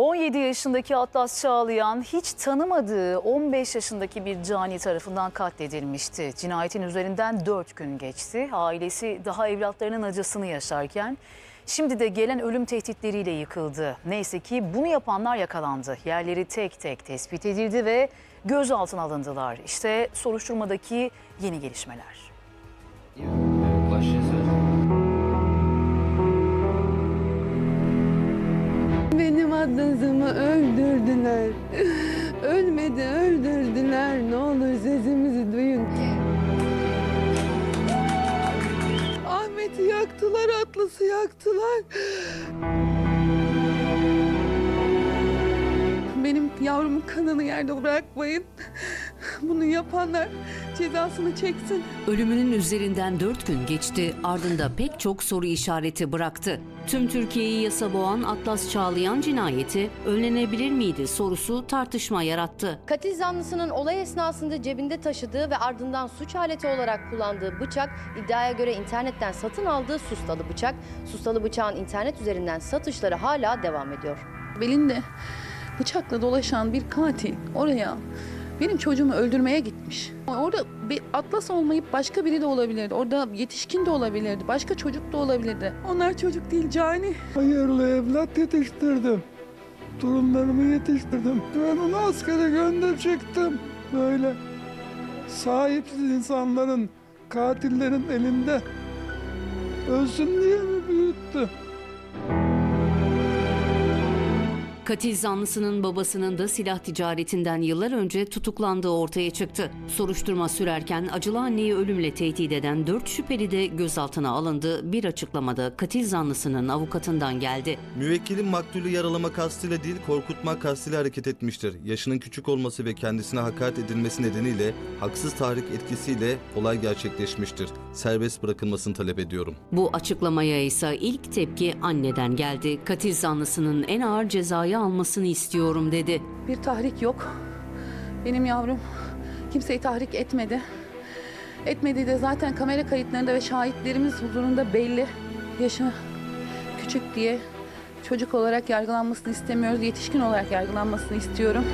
17 yaşındaki Atlas Çağlayan hiç tanımadığı 15 yaşındaki bir cani tarafından katledilmişti. Cinayetin üzerinden 4 gün geçti. Ailesi daha evlatlarının acısını yaşarken şimdi de gelen ölüm tehditleriyle yıkıldı. Neyse ki bunu yapanlar yakalandı. Yerleri tek tek tespit edildi ve gözaltına alındılar. İşte soruşturmadaki yeni gelişmeler. Atlas'ımı öldürdüler. Ölmedi öldürdüler. Ne olur sesimizi duyun. Ahmet'i yaktılar, Atlas'ı yaktılar. Kanını yerde bırakmayın. Bunu yapanlar cezasını çeksin. Ölümünün üzerinden dört gün geçti, ardında pek çok soru işareti bıraktı. Tüm Türkiye'yi yasa boğan Atlas Çağlayan cinayeti önlenebilir miydi sorusu tartışma yarattı. Katil zanlısının olay esnasında cebinde taşıdığı ve ardından suç aleti olarak kullandığı bıçak iddiaya göre internetten satın aldığı sustalı bıçak. Sustalı bıçağın internet üzerinden satışları hala devam ediyor. Belinde bıçakla dolaşan bir katil oraya benim çocuğumu öldürmeye gitmiş. Orada bir atlas olmayıp başka biri de olabilirdi. Orada yetişkin de olabilirdi. Başka çocuk da olabilirdi. Onlar çocuk değil cani. Hayırlı evlat yetiştirdim. Torunlarımı yetiştirdim. Ben onu askere gönderecektim. Böyle sahipsiz insanların, katillerin elinde ölsün diye mi büyüttüm? Katil zanlısının babasının da silah ticaretinden yıllar önce tutuklandığı ortaya çıktı. Soruşturma sürerken acılı anneyi ölümle tehdit eden dört şüpheli de gözaltına alındı. Bir açıklamada katil zanlısının avukatından geldi. Müvekkilin maktulü yaralama kastıyla değil korkutmak kastıyla hareket etmiştir. Yaşının küçük olması ve kendisine hakaret edilmesi nedeniyle haksız tahrik etkisiyle olay gerçekleşmiştir. Serbest bırakılmasını talep ediyorum. Bu açıklamaya ise ilk tepki anneden geldi. Katil zanlısının en ağır cezayı almasını istiyorum dedi. Bir tahrik yok. Benim yavrum kimseyi tahrik etmedi. Etmediği de zaten kamera kayıtlarında ve şahitlerimiz huzurunda belli. Yaşı küçük diye çocuk olarak yargılanmasını istemiyoruz. Yetişkin olarak yargılanmasını istiyorum.